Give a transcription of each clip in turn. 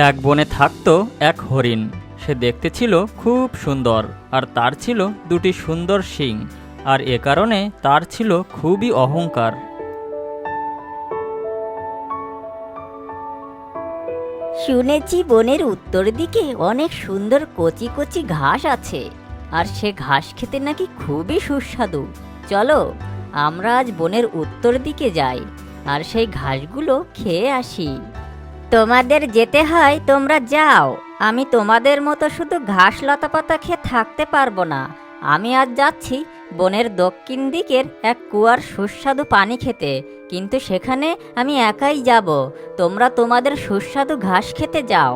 এক বনে থাকতো এক হরিণ। সে দেখতে ছিল খুব সুন্দর, আর তার ছিল দুটি সুন্দর শিং, আর এ কারণে তার ছিল খুবই অহংকার। শুনেছি বনের উত্তর দিকে অনেক সুন্দর কচি কচি ঘাস আছে, আর সে ঘাস খেতে নাকি খুবই সুস্বাদু। চলো, আমরা আজ বনের উত্তর দিকে যাই, আর সেই ঘাসগুলো খেয়ে আসি। তোমাদের যেতে হয়, তোমরা যাও। আমি তোমাদের মতো শুধু ঘাস লতাপাতা খেয়ে থাকতে পারব না। আমি আজ যাচ্ছি বনের দক্ষিণ দিকের এক কুয়ার সুস্বাদু পানি খেতে। কিন্তু সেখানে আমি একাই যাব। তোমরা তোমাদের সুস্বাদু ঘাস খেতে যাও।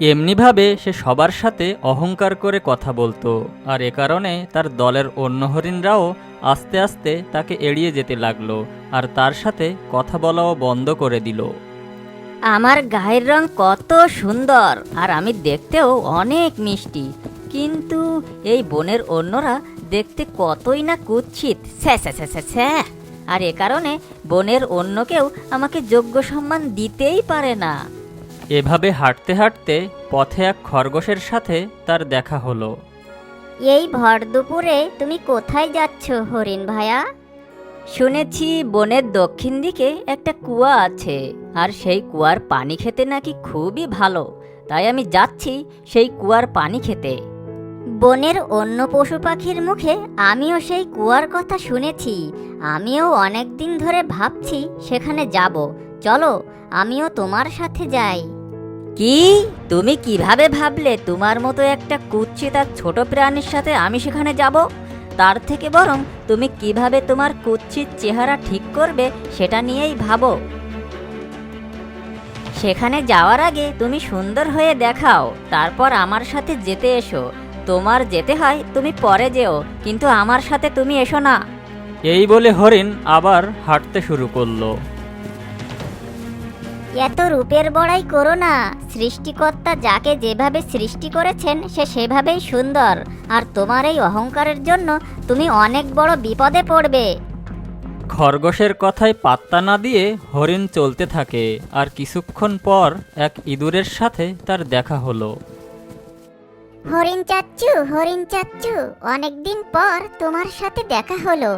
এমনিভাবে সে সবার সাথে অহংকার করে কথা বলতো, আর এ কারণে তার দলের অন্য হরিণরাও আস্তে আস্তে তাকে এড়িয়ে যেতে লাগল, আর তার সাথে কথা বলাও বন্ধ করে দিল। আমার গায়ের রং কত সুন্দর আর আমি দেখতেও অনেক মিষ্টি। কিন্তু এই বনের অন্যরা দেখতে কতই না কুৎসিত। স্যা স্যা স্যা স্যা স্যা। আর এ কারণে বনের অন্য কেউ আমাকে যোগ্য সম্মান দিতেই পারে না। এভাবে হাঁটতে হাঁটতে পথে এক খরগোশের সাথে তার দেখা হলো। এই ভর দুপুরে তুমি কোথায় যাচ্ছ হরিণ ভাইয়া শুনেছি বনের দক্ষিণ দিকে একটা কুয়া আছে আর সেই কুয়ার পানি খেতে নাকি খুবই ভালো। তাই আমি যাচ্ছি সেই কুয়ার পানি খেতে। বনের অন্য পশু পাখির মুখে আমিও সেই কুয়ার কথা শুনেছি। আমিও অনেক দিন ধরে ভাবছি সেখানে যাব। চলো আমিও তোমার সাথে যাই। কি? তুমি কীভাবে ভাবলে? তোমার মতো একটা কুৎসিত আর ছোট প্রাণীর সাথে আমি সেখানে যাব? তার থেকে বরং তুমি কীভাবে তোমার কুৎসিত চেহারা ঠিক করবে সেটা নিয়েই ভাবো। সেখানে যাওয়ার আগে তুমি সুন্দর হয়ে দেখাও, তারপর আমার সাথে যেতে এসো। তোমার যেতে হয়, তুমি পরে যেও, কিন্তু আমার সাথে তুমি এসো না। এই বলে হরিণ আবার হাঁটতে শুরু করল। এত রূপের বড়াই করো না। সৃষ্টিকর্তা যাকে যেভাবে সৃষ্টি করেছেন সে সেভাবেই সুন্দর। আর তোমার এই অহংকারের জন্য তুমি অনেক বড় বিপদে পড়বে। খরগোশের কথায় পাত্তা না দিয়ে হরিণ চলতে থাকে আর কিছুক্ষণ পর এক ইঁদুরের সাথে তার দেখা হলো। হরিণ চাচ্চু হরিণ চাচ্চু অনেকদিন পর তোমার সাথে দেখা হলো।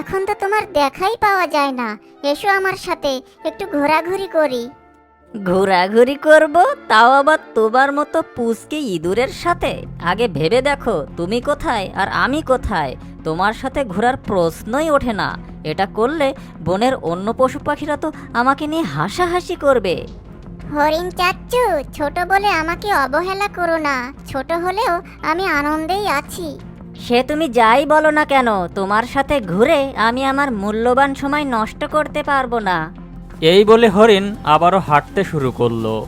এখন তো তোমার দেখাই পাওয়া যায় না। এসো আমার সাথে একটু ঘোরাঘুরি করি। ঘোরাঘুরি করব তাও আবার তোমার মতো পুচকে ইঁদুরের সাথে? আগে ভেবে দেখো তুমি কোথায় আর আমি কোথায়? তোমার সাথে ঘোরার প্রশ্নই ওঠে না। এটা করলে বনের অন্য পশু পাখিরা তো আমাকে নিয়ে হাসাহাসি করবে। হরিণ চাচ্চু ছোট বলে আমাকে অবহেলা করো না। ছোট হলেও আমি আনন্দেই আছি। সে তুমি যাই বলো না কেন তোমার সাথে ঘুরে আমি আমার মূল্যবান সময় নষ্ট করতে পারব না। এই বলে হরিণ আবারও হাঁটতে শুরু করল।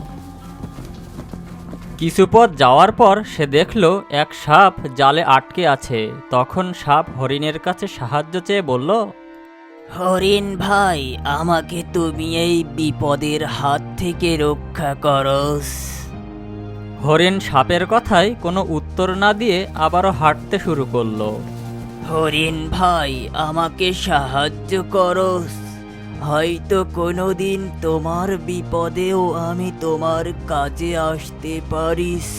কিছু পথ যাওয়ার পর সে দেখল এক সাপ জালে আটকে আছে। তখন সাপ হরিণের কাছে সাহায্য চেয়ে বলল হরিণ ভাই আমাকে তুমি এই বিপদের হাত থেকে রক্ষা করস। হরিণ সাপের কথায় কোনো উত্তর না দিয়ে আবারও হাঁটতে শুরু করল। হরিণ ভাই আমাকে সাহায্য করস। হয়তো কোনোদিন তোমার বিপদেও আমি তোমার কাজে আসতে পারিস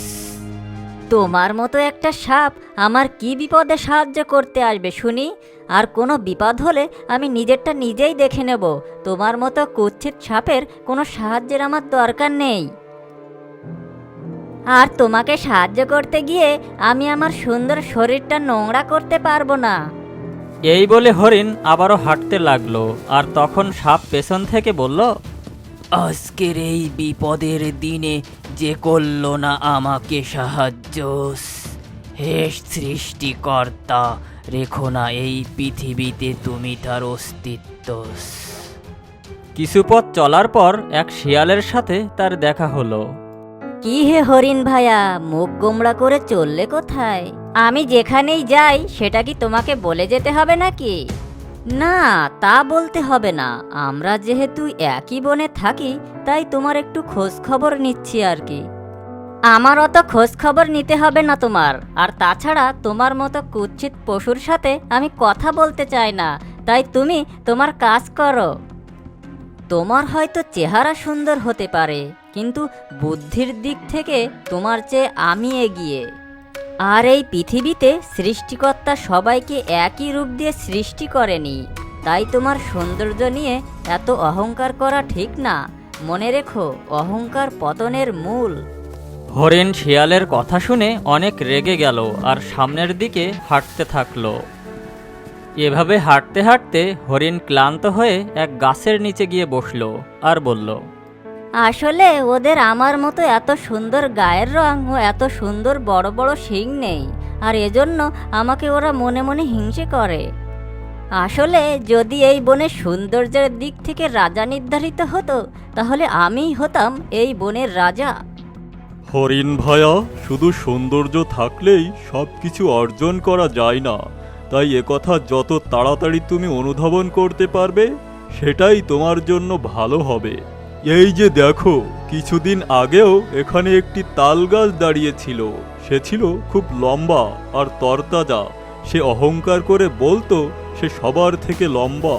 তোমার মতো একটা সাপ আমার কি বিপদে সাহায্য করতে আসবে শুনি? আর কোনো বিপদ হলে আমি নিজেরটা নিজেই দেখে নেব। তোমার মতো কুচ্ছিত সাপের কোনো সাহায্যের আমার দরকার নেই। আর তোমাকে সাহায্য করতে গিয়ে আমি আমার সুন্দর শরীরটা নোংরা করতে পারব না। এই বলে হরিণ আবারও হাঁটতে লাগল আর তখন সাপ পেছন থেকে বলল আজকের এই বিপদের দিনে যে করল না আমাকে সাহায্য হে সৃষ্টিকর্তা রেখো না এই পৃথিবীতে তুমি তার অস্তিত্ব। কিছু পথ চলার পর এক শিয়ালের সাথে তার দেখা হলো। কি হে হরিণ ভাইয়া মুখ গোমড়া করে চললে কোথায়? আমি যেখানেই যাই, সেটা কি তোমাকে বলে যেতে হবে নাকি? না, তা বলতে হবে না। আমরা যেহেতু একই বনে থাকি, তাই তোমার একটু খোঁজ খবর নিচ্ছি আর কি। আমার অত খোঁজ খবর নিতে হবে না তোমার। আর তাছাড়া তোমার মতো কুৎসিত পশুর সাথে আমি কথা বলতে চাই না। তাই তুমি তোমার কাজ করো। তোমার হয়তো চেহারা সুন্দর হতে পারে, কিন্তু বুদ্ধির দিক থেকে তোমার চেয়ে আমি এগিয়ে। আর এই পৃথিবীতে সৃষ্টিকর্তা সবাইকে একই রূপ দিয়ে সৃষ্টি করেনি। তাই তোমার সৌন্দর্য নিয়ে এত অহংকার করা ঠিক না। মনে রেখো, অহংকার পতনের মূল। হরিণ শিয়ালের কথা শুনে অনেক রেগে গেল আর সামনের দিকে হাঁটতে থাকল। এভাবে হাঁটতে হাঁটতে হরিণ ক্লান্ত হয়ে এক গাছের নিচে গিয়ে বসল আর বলল আসলে ওদের আমার মতো এত সুন্দর গায়ের রং ও এত সুন্দর বড় বড় শিং নেই। আর এজন্য আমাকে ওরা মনে মনে হিংসে করে। আসলে যদি এই বনের সৌন্দর্যের দিক থেকে রাজা নির্ধারিত হতো, তাহলে আমিই হতাম এই বনের রাজা। হরিণ ভায়া, শুধু সৌন্দর্য থাকলেই সব কিছু অর্জন করা যায় না। তাই একথা যত তাড়াতাড়ি তুমি অনুধাবন করতে পারবে, সেটাই তোমার জন্য ভালো হবে। এই যে দেখো, কিছুদিন আগেও এখানে একটি তাল গাছ দাঁড়িয়েছিল সে ছিল খুব লম্বা আর তরতাজা। সে অহংকার করে বলতো, সে সবার থেকে লম্বা।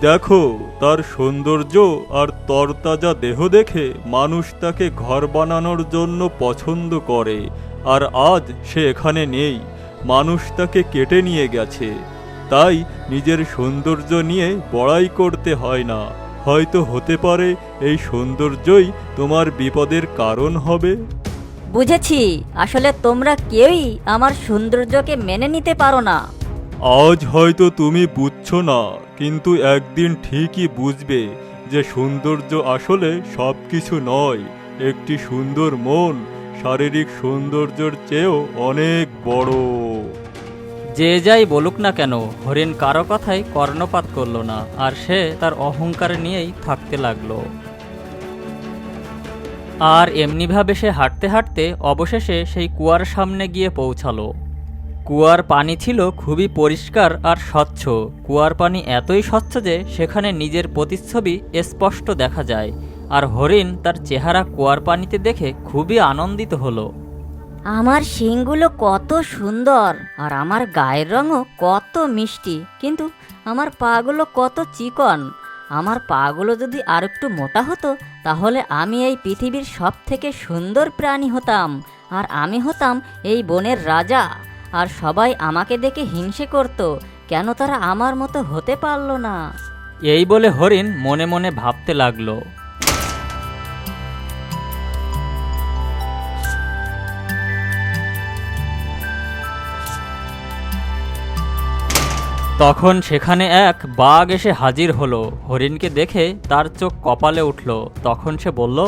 দেখো, তার সৌন্দর্য আর তরতাজা দেহ দেখে মানুষ তাকে ঘর বানানোর জন্য পছন্দ করে। আর আজ সে এখানে নেই। মানুষ তাকে কেটে নিয়ে গেছে। তাই নিজের সৌন্দর্য নিয়ে বড়াই করতে হয় না। হয়তো হতে পারে এই সৌন্দর্যই তোমার বিপদের কারণ হবে। বুঝেছি আসলে তোমরা কেউই আমার সৌন্দর্যকে মেনে নিতে পারো না। আজ হয়তো তুমি বুঝছ না কিন্তু একদিন ঠিকই বুঝবে যে সৌন্দর্য আসলে সব কিছু নয় একটি সুন্দর মন শারীরিক সৌন্দর্যের চেয়েও অনেক বড়। যে যাই বলুক না কেন, হরিণ কারও কথাই কর্ণপাত করল না, আর সে তার অহংকার নিয়েই থাকতে লাগল। আর এমনিভাবে সে হাঁটতে হাঁটতে অবশেষে সেই কুয়ার সামনে গিয়ে পৌঁছালো। কুয়ার পানি ছিল খুবই পরিষ্কার আর স্বচ্ছ। কুয়ার পানি এতই স্বচ্ছ যে সেখানে নিজের প্রতিচ্ছবি স্পষ্ট দেখা যায়, আর হরিণ তার চেহারা কুয়ার পানিতে দেখে খুবই আনন্দিত হলো। আমার শিংগুলো কত সুন্দর, আর আমার গায়ের রঙও কত মিষ্টি। কিন্তু আমার পাগুলো কত চিকন। আমার পাগুলো যদি আর একটু মোটা হতো, তাহলে আমি এই পৃথিবীর সব থেকে সুন্দর প্রাণী হতাম, আর আমি হতাম এই বনের রাজা। আর সবাই আমাকে দেখে হিংসে করত, কেন তারা আমার মতো হতে পারল না। এই বলে হরিণ মনে মনে ভাবতে লাগল। তখন সেখানে এক বাঘ এসে হাজির হলো। হরিণকে দেখে তার চোখ কপালে উঠল। তখন সে বলল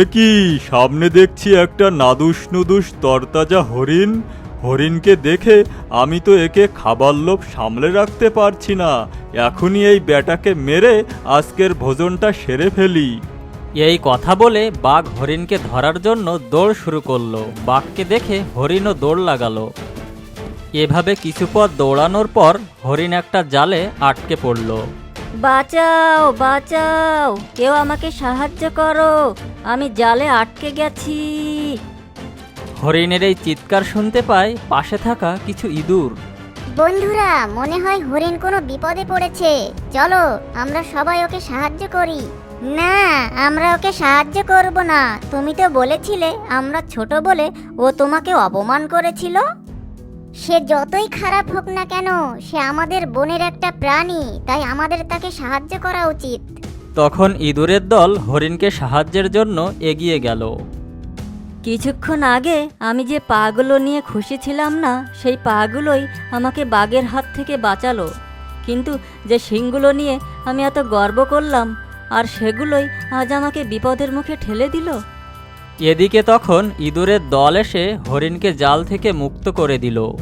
এ কি সামনে দেখছি একটা নাদুস নুদুস তরতাজা হরিণ। হরিণকে দেখে আমি তো একে খাবার লোভ সামলে রাখতে পারছি না। এখনই এই ব্যাটাকে মেরে আজকের ভোজনটা সেরে ফেলি। এই কথা বলে বাঘ হরিণকে ধরার জন্য দৌড় শুরু করল। বাঘকে দেখে হরিণও দৌড় লাগালো। এভাবে কিছু পথ দৌড়ানোর পর হরিণ একটা জালে আটকে পড়ল। বাঁচাও বাঁচাও কেউ আমাকে সাহায্য করো আমি জালে আটকে গেছি। হরিণের এই চিৎকার শুনতে পায় পাশে থাকা কিছু ইঁদুর। বন্ধুরা মনে হয় হরিণ কোনো বিপদে পড়েছে। চলো আমরা সবাই ওকে সাহায্য করি। না আমরা ওকে সাহায্য করব না। তুমি তো বলেছিলে আমরা ছোট বলে ও তোমাকে অপমান করেছিল। সে যতই খারাপ হোক না কেন সে আমাদের বনের একটা প্রাণী তাই আমাদের তাকে সাহায্য করা উচিত। তখন ইঁদুরের দল হরিণকে সাহায্যের জন্য এগিয়ে গেল। কিছুক্ষণ আগে আমি যে পাগুলো নিয়ে খুশি ছিলাম না সেই পাগুলোই আমাকে বাঘের হাত থেকে বাঁচালো। কিন্তু যে শিংগুলো নিয়ে আমি এত গর্ব করলাম আর সেগুলোই আজ আমাকে বিপদের মুখে ঠেলে দিল? এদিকে তখন ইঁদুরের দল এসে হরিণকে জাল থেকে মুক্ত করে দিল।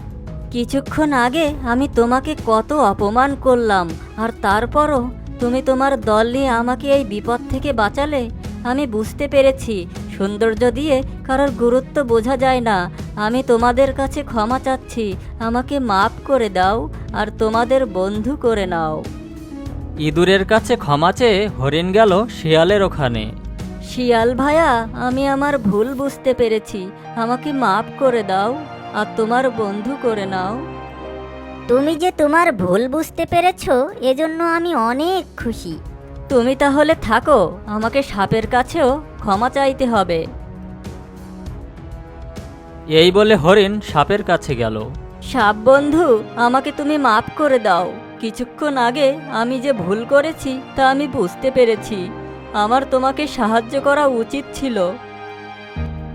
কিছুক্ষণ আগে আমি তোমাকে কত অপমান করলাম আর তারপরও তুমি তোমার দল নিয়ে আমাকে এই বিপদ থেকে বাঁচালে? আমি বুঝতে পেরেছি সৌন্দর্য দিয়ে কারোর গুরুত্ব বোঝা যায় না। আমি তোমাদের কাছে ক্ষমা চাচ্ছি আমাকে মাফ করে দাও আর তোমাদের বন্ধু করে নাও। ইঁদুরের কাছে ক্ষমা চেয়ে হরিণ গেল শিয়ালের ওখানে। শিয়াল ভায়া আমি আমার ভুল বুঝতে পেরেছি। আমাকে মাফ করে দাও আর তোমার বন্ধু করে নাও। তুমি যে তোমার ভুল বুঝতে পেরেছ এজন্য আমি অনেক খুশি। তুমি তাহলে থাকো আমাকে সাপের কাছেও ক্ষমা চাইতে হবে। এই বলে হরিণ সাপের কাছে গেল। সাপ বন্ধু আমাকে তুমি মাফ করে দাও। কিছুক্ষণ আগে আমি যে ভুল করেছি তা আমি বুঝতে পেরেছি। আমার তোমাকে সাহায্য করা উচিত ছিল।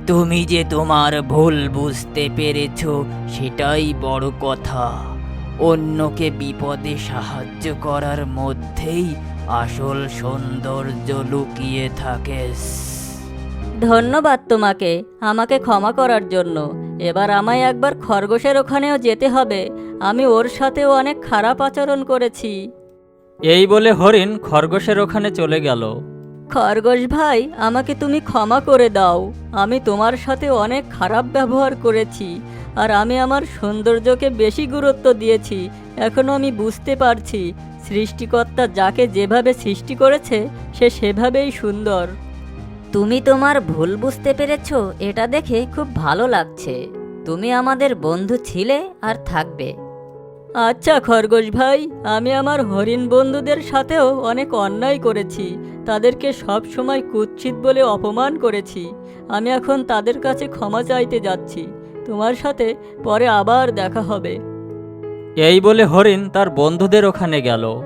তুমি যে তোমার ভুল বুঝতে পেরেছ সেটাই বড় কথা। অন্যকে বিপদে সাহায্য করার মধ্যেই আসল সৌন্দর্য লুকিয়ে থাকে। ধন্যবাদ তোমাকে আমাকে ক্ষমা করার জন্য। এবার আমায় একবার খরগোশের ওখানেও যেতে হবে। আমি ওর সাথেও অনেক খারাপ আচরণ করেছি। এই বলে হরিণ খরগোশের ওখানে চলে গেল। খরগোশ ভাই, আমাকে তুমি ক্ষমা করে দাও। আমি তোমার সাথে অনেক খারাপ ব্যবহার করেছি, আর আমি আমার সৌন্দর্যকে বেশি গুরুত্ব দিয়েছি। এখনও আমি বুঝতে পারছি, সৃষ্টিকর্তা যাকে যেভাবে সৃষ্টি করেছে, সে সেভাবেই সুন্দর। তুমি তোমার ভুল বুঝতে পেরেছ, এটা দেখে খুব ভালো লাগছে। তুমি আমাদের বন্ধু ছিলে আর থাকবে। আচ্ছা খরগোশ ভাই আমি আমার হরিণ বন্ধুদের সাথেও অনেক অন্যায় করেছি। তাদেরকে সব সময় কুৎসিত বলে অপমান করেছি। আমি এখন তাদের কাছে ক্ষমা চাইতে যাচ্ছি। তোমার সাথে পরে আবার দেখা হবে। এই বলে হরিণ তার বন্ধুদের ওখানে গেল।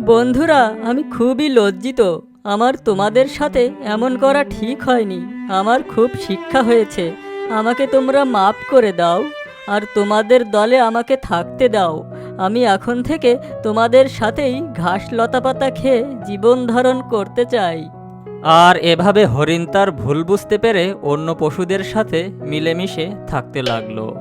বন্ধুরা আমি খুবই লজ্জিত। আমার তোমাদের সাথে এমন করা ঠিক হয়নি। আমার খুব শিক্ষা হয়েছে। আমাকে তোমরা মাফ করে দাও। আর তোমাদের দলে আমাকে থাকতে দাও। আমি এখন থেকে তোমাদের সাথেই ঘাস লতাপাতা খেয়ে জীবন ধারণ করতে চাই। আর এভাবে হরিণ তার ভুল বুঝতে পেরে অন্য পশুদের সাথে মিলেমিশে থাকতে লাগল।